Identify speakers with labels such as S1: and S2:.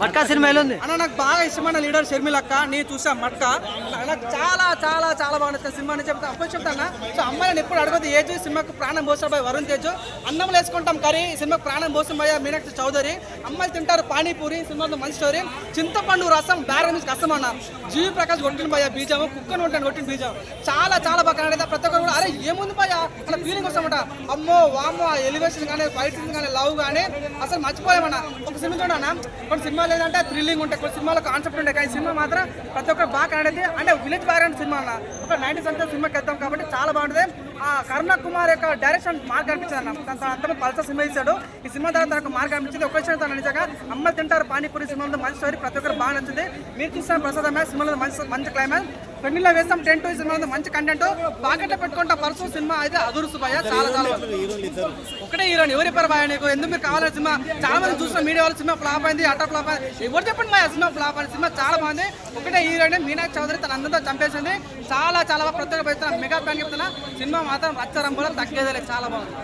S1: Matka cinema ఎలా ఉంది?
S2: అన్న నాకు బాగా ఇష్టమైన లీడర్ షర్మిలక్క నేను చూసా మట్కా. నాకు చాలా చాలా చాలా బాగా సినిమా అని చెప్తా అప్పుడు చెప్తాను సో అమ్మాయిని ఎప్పుడు అడగదు ఏజ్ సినిమాకు ప్రాణం పోసాడు బాయ్ వరుణ్ తేజ్. అన్నం వేసుకుంటాం కర్రీ సినిమాకు ప్రాణం పోసం భయ మీనాక్షి చౌదరి. అమ్మాయిలు తింటారు పానీపూరి సినిమాలో మంచి స్టోరీ. చింతపండు రసం బ్యారల్ నుంచి కష్టం అన్న. జీవి ప్రకాష్ కొట్టిన భయ బీజం కుక్కను ఉంటాను కొట్టిన బీజం చాలా చాలా బాగా ప్రతి ఒక్కరు కూడా అరే ఏముంది భయ అలా ఫీలింగ్ వస్తామట అమ్మో వామ్మో ఎలివేషన్ కానీ ఫైటింగ్ కానీ లవ్ కానీ అసలు మర్చిపోయామన్న ఒక సినిమా చూడన్నా కొన్ని సినిమాలు ఏంటంటే థ్రిల్లింగ్ ఉంటాయి. కొన్ని సినిమాలో కాన్సెప్ట్ ఉంటాయి కానీ ఈ సినిమా మాత్రం ప్రతి ఒక్కరు బాగా కనడైతే అంటే విలేజ్ బాగా సినిమా అన్న. ఒక నైన్టీస్ అంతా సినిమాకి వెళ్తాం కాబట్టి చాలా బాగుంటుంది. ఆ కరుణ కుమార్ యొక్క డైరెక్షన్ మార్క్ అనిపించింది అన్న తన అంతా పల్సర్ సినిమా ఇచ్చాడు ఈ సినిమా తర్వాత తనకు మార్క్ అనిపించింది ఒక విషయం తను నిజంగా అమ్మ తింటారు పానీపూరి సినిమాలో మంచి స్టోరీ. ప్రతి ఒక్కరు బాగా నచ్చింది. మీరు చూసిన ప్రసాదమే సినిమాలో మంచి మంచి క్లైమాక్స్ పెళ్ళిలో వేస్తాం టెన్ టూ సినిమా మంచి కంటెంట్ పాకెట్లో పెట్టుకుంటా పర్సు సినిమా. అయితే అదురుసు భయ చాలా చాలా. ఒకటే హీరోని ఎవరి పేరు భయ నీకు? ఎందుకు మీరు కావాలని సినిమా? చాలా మంది చూసిన మీడియా వాళ్ళు సినిమా ఫ్లాప్ అయింది అట్ట ఫ్లాప్ అయింది. ఎవరు చెప్పండి మా సినిమా ఫ్లాప్ అయింది? సినిమా చాలా బాగుంది. ఒకటే హీరోయిన్ మీనాక్షి చౌదరి తన అందరితో చంపేసింది. చాలా చాలా బాగా ప్రత్యేక మెగా ఫ్యాన్ చెప్తున్నా సినిమా మాత్రం రచ్చరంపులో తగ్గేదే లేదు చాలా బాగుంది.